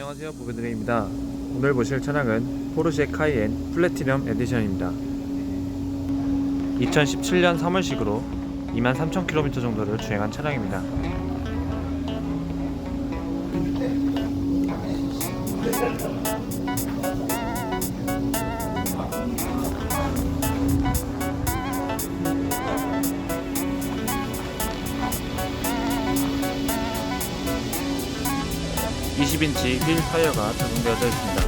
안녕하세요. 보드레입니다. 오늘 보실 차량은 포르쉐 카이엔 플래티넘 에디션입니다. 2017년 3월식으로 23,000km 정도를 주행한 차량입니다 (20인치) 휠 타이어가 적용되어져 있습니다.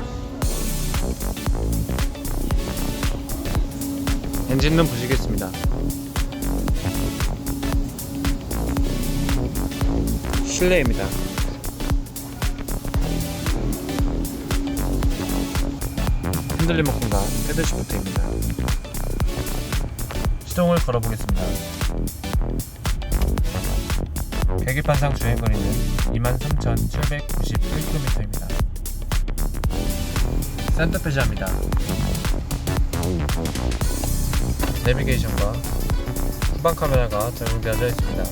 엔진룸 보시겠습니다. 실내입니다. 핸들리머 공간 헤드시프트입니다. 시동을 걸어보겠습니다 계기판상 주행거리는 23,791km입니다. 센터페시입니다. 내비게이션과 후방 카메라가 적용되어져 있습니다.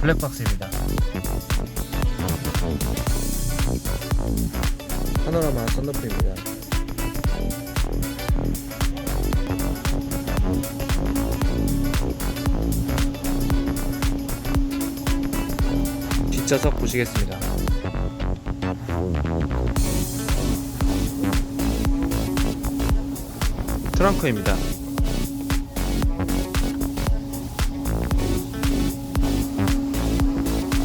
블랙박스입니다. 파노라마 썬루프입니다 뒷좌석 보시겠습니다. 트렁크입니다.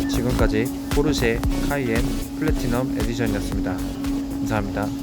지금까지 포르쉐 카이엔 플래티넘 에디션이었습니다. 감사합니다.